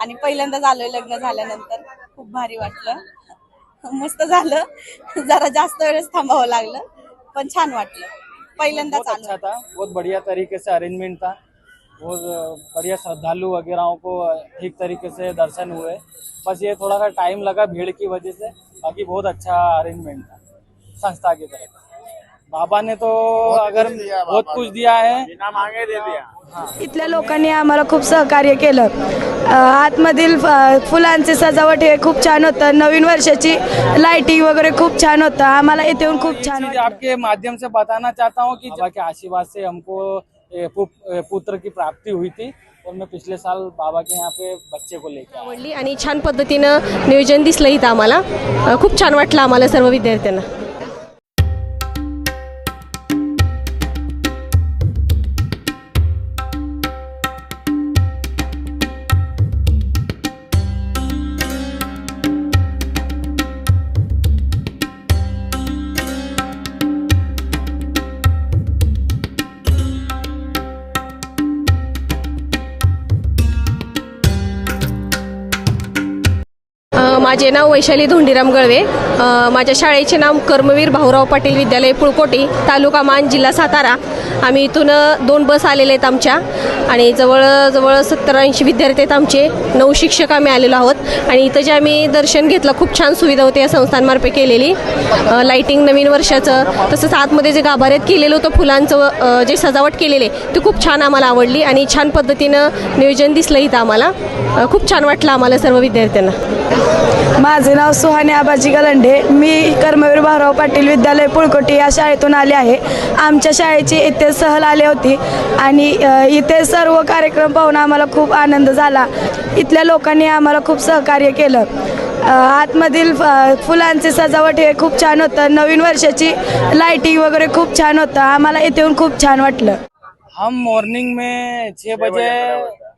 आणि पहिल्यांदाच आलोय लग्न झाल्यानंतर. खूप भारी वाटलं. मस्त झालं. जरा जास्त वेळेस थांबावं लागलं पण छान वाटलं. पहिल्यांदाच बहुत अच्छा आलो था. बहुत बढ़िया तरीके से अरेंजमेंट था. बहुत बढ़िया श्रद्धालु वगैरह को ठीक तरीके से दर्शन हुए. बस ये थोड़ा सा टाइम लगा भीड़ की वजह से. बाकी बहुत अच्छा अरेंजमेंट था. संस्था की तरफ। बाबा ने तो अगर बहुत कुछ दिया. है। इथल्या लोकांनी आम्हाला खूप सहकार्य केलं. आतमधील फुलांची सजावट हे खूप छान होतं. नवीन वर्षाची लाइटिंग वगैरे खूप छान होतं. आम्हाला इथे येऊन खूप छान. आपके माध्यम से बताना चाहता हूँ कि बाबा के आशीर्वाद से हमको पुत्र की प्राप्ति हुई थी और मैं पिछले साल बाबा के यहाँ पे बच्चे को लेकर आवडली आणि छान पद्धतीनं नियोजन दिसलं इथं आम्हाला. खूप छान वाटलं आम्हाला सर्व विद्यार्थ्यांना. माझे नाव वैशाली धोंडीराम गळवे. माझ्या शाळेचे नाव कर्मवीर भाऊराव पाटील विद्यालय पुळकोटी तालुका मान जिल्हा सातारा. आम्ही इथून दोन बस आलेले आहेत आमच्या. आणि जवळजवळ सत्तर ऐंशी विद्यार्थी आहेत आमचे. नऊ शिक्षक आम्ही आलेलो आहोत. आणि इथं जे आम्ही दर्शन घेतलं खूप छान सुविधा होती या संस्थांमार्फे केलेली. लाईटिंग नवीन वर्षाचं तसंच आतमध्ये जे गाभाऱ्यात केलेलं होतं फुलांचं जे सजावट केलेले ते खूप छान आम्हाला आवडली. आणि छान पद्धतीनं नियोजन दिसलं इथं आम्हाला. खूप छान वाटलं आम्हाला सर्व विद्यार्थ्यांना. माझे नाव सुहाने आबाजी गलंडे. मी कर्मवीर भाऊराव पाटील विद्यालय पुळकोटी या शाळेतून आले आहे. आमच्या शाळेची इथे सहल आली होती आणि इथे सर्व कार्यक्रम पाहून आम्हाला खूप आनंद झाला. इथल्या लोकांनी आम्हाला खूप सहकार्य केलं. आतमधील फुलांची सजावट हे खूप छान होतं. नवीन वर्षाची लाइटिंग वगैरे खूप छान होतं. आम्हाला इथे येऊन खूप छान वाटलं. हम मॉर्निंग में छे बजे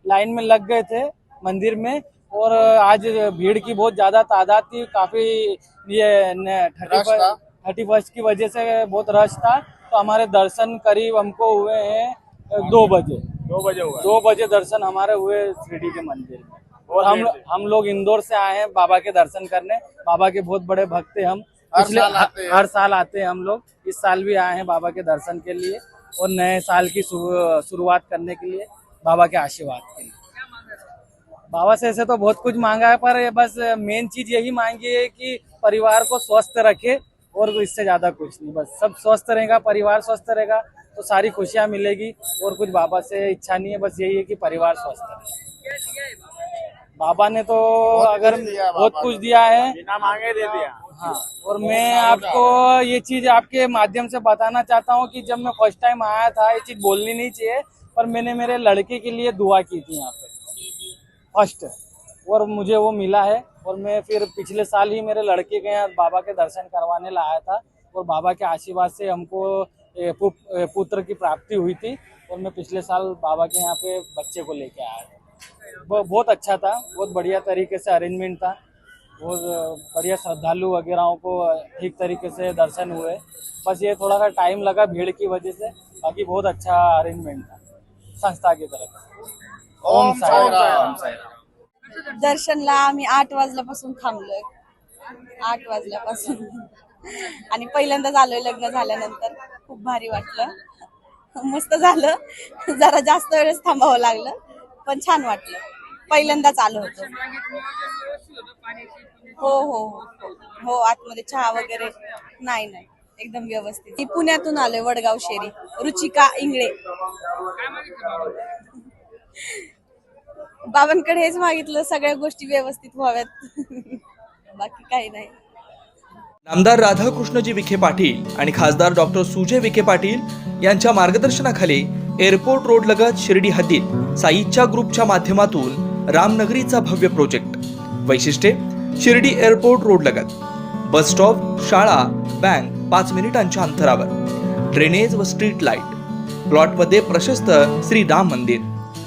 लाइन में लग गए थे मंदिर में. और आज भीड़ की बहुत ज़्यादा तादाद थी काफ़ी ये थर्टी थर्टी फ़र्स्ट की वजह से बहुत रश था। तो हमारे दर्शन करीब हमको हुए हैं दो बजे। दो बजे हुआ। दो बजे दर्शन हमारे हुए शिरडी के मंदिर में। और हम हम लोग इंदौर से आए हैं बाबा के दर्शन करने। बाबा के बहुत बड़े भक्त हैं हम। पिछले हर साल आते हैं हम लोग। इस साल भी आए हैं बाबा के दर्शन के लिए और नए साल की शुरुआत करने के लिए बाबा के आशीर्वाद के लिए। बाबा से ऐसे तो बहुत कुछ मांगा है पर ये बस मेन चीज़ यही मांगी है कि परिवार को स्वस्थ रखे और इससे ज़्यादा कुछ नहीं। बस सब स्वस्थ रहेगा परिवार स्वस्थ रहेगा तो सारी खुशियाँ मिलेगी और कुछ बाबा से इच्छा नहीं है बस यही है कि परिवार स्वस्थ रहे। बाबा ने तो अगर बहुत कुछ दिया है। मांगे दे दिया। हाँ और मैं आपको ये चीज़ आपके माध्यम से बताना चाहता हूँ कि जब मैं फ़र्स्ट टाइम आया था ये चीज़ बोलनी नहीं चाहिए पर मैंने मेरे लड़के के लिए दुआ की थी यहाँ पे। फ़र्स्ट। और मुझे वो मिला है। और मैं फिर पिछले साल ही मेरे लड़के के यहाँ बाबा के दर्शन करवाने लाया था। और बाबा के आशीर्वाद से हमको पुत्र की प्राप्ति हुई थी। और मैं पिछले साल बाबा के यहाँ पे बच्चे को लेके आया था बहुत अच्छा था। बहुत बढ़िया तरीके से अरेंजमेंट था। बहुत बढ़िया श्रद्धालु वगैरह को ठीक तरीके से दर्शन हुए। बस ये थोड़ा सा टाइम लगा भीड़ की वजह से। बाकी बहुत अच्छा अरेंजमेंट था। संस्था की तरफ़। ओम साई राम ओम साई राम दर्शनला आम्ही आठ वाजल्यापासून थांबलोय. आठ वाजल्यापासून. आणि पहिल्यांदाच आलोय लग्न झाल्यानंतर. खूप भारी वाटलं. मस्त झालं. जरा जास्त वेळेस थांबावं लागलं पण छान वाटलं. पहिल्यांदाच आलो होतो. हो हो हो. हो आतमध्ये चहा वगैरे नाही नाही. एकदम व्यवस्थित. मी पुण्यातून आलोय वडगाव शेरी. रुचिका इंगळे. बाबांकडे हेच मागितलं सगळ्या गोष्टी व्यवस्थित व्हाव्यात. बाकी काही नाही. नामदार राधाकृष्णजी विखे पाटील आणि खासदार डॉक्टर सुजय विखे पाटील यांच्या मार्गदर्शनाखाली एअरपोर्ट रोड लगत शिर्डी हद्दीत साईच्या ग्रुपच्या माध्यमातून रामनगरीचा भव्य प्रोजेक्ट. वैशिष्ट्ये शिर्डी एअरपोर्ट रोड लगत. बस स्टॉप शाळा बँक पाच मिनिटांच्या अंतरावर. ड्रेनेज व स्ट्रीट लाइट. प्लॉटमध्ये प्रशस्त श्री राम मंदिर.